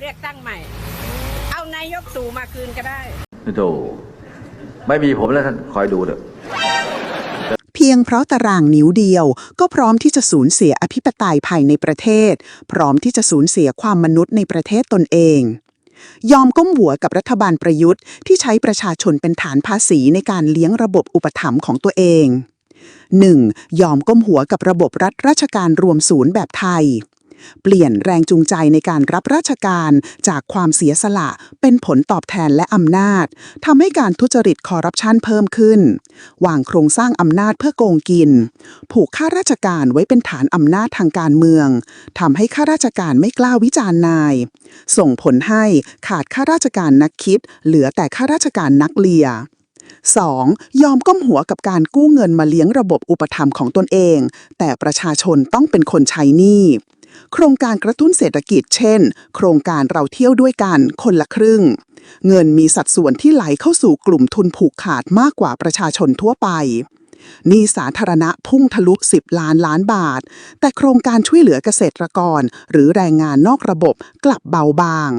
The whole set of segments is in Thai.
เรียกตั้งใหม่ เอานายกตู่มาคืนก็ได้โธ่ไม่มีผมแล้วท่านคอยดูเถอะเพียงเพราะตารางนิ้วเดียว ก็พร้อมที่จะสูญเสียอภิปไตยภายในประเทศ พร้อมที่จะสูญเสียความมนุษย์ในประเทศตนเอง ยอมก้มหัวกับรัฐบาลประยุทธ์ที่ใช้ประชาชนเป็นฐานภาษีในการเลี้ยงระบบอุปถัมภ์ของตัวเอง 1. ยอมก้มหัวกับระบบรัฐราชการรวมศูนย์แบบไทย เปลี่ยนแรงจูงใจในการรับราชการจากความเสียสละ เป็นผลตอบแทนและอำนาจทำให้การทุจริตคอร์รัปชันเพิ่มขึ้น วางโครงสร้างอำนาจเพื่อโกงกิน ผูกข้าราชการไว้เป็นฐานอำนาจทางการเมืองทำให้ข้าราชการไม่กล้าวิจารณ์นาย ส่งผลให้ขาดข้าราชการนักคิด เหลือแต่ข้าราชการนักเลีย 2. ยอมก้มหัวกับการกู้เงินมาเลี้ยงระบบอุปถัมภ์ของตนเอง แต่ประชาชนต้องเป็นคนใช้หนี้ โครงการกระตุ้นเศรษฐกิจเช่น โครงการเราเที่ยวด้วยกันคนละครึ่ง เงินมีสัดส่วนที่ไหลเข้าสู่กลุ่มทุนผูกขาดมากกว่าประชาชนทั่วไปนี้สาธารณะพุ่งทะลุ 10 ล้านล้านบาท แต่โครงการช่วยเหลือเกษตรกร หรือแรงงานนอกระบบกลับเบาบาง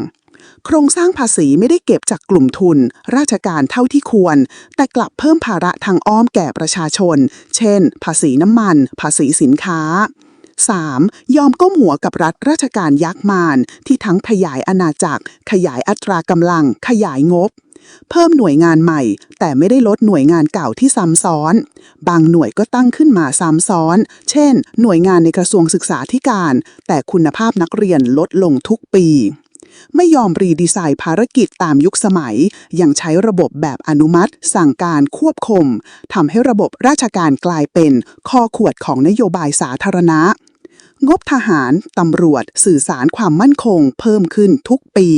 โครงสร้างภาษีไม่ได้เก็บจากกลุ่มทุน ราชการเท่าที่ควร แต่กลับเพิ่มภาระทางอ้อมแก่ประชาชน เช่น ภาษีน้ำมัน ภาษีสินค้า 3. ยอมก้มหัวกับรัฐราชการยักษ์มารที่ทั้งขยายอาณาจักร ขยายอัตรากำลัง ขยายงบ เพิ่มหน่วยงานใหม่ แต่ไม่ได้ลดหน่วยงานเก่าที่ซ้ำซ้อน บางหน่วยก็ตั้งขึ้นมาซ้ำซ้อน เช่น หน่วยงานในกระทรวงศึกษาธิการ แต่คุณภาพนักเรียนลดลงทุกปีไม่ยอมรีดีไซน์ภารกิจตามยุคสมัย ยังใช้ระบบแบบอนุมัติ สั่งการควบคุมทำให้ระบบราชการกลายเป็นข้อขวดของนโยบายสาธารณะ งบทหาร ตำรวจ สื่อสารความมั่นคง เพิ่มขึ้นทุกปี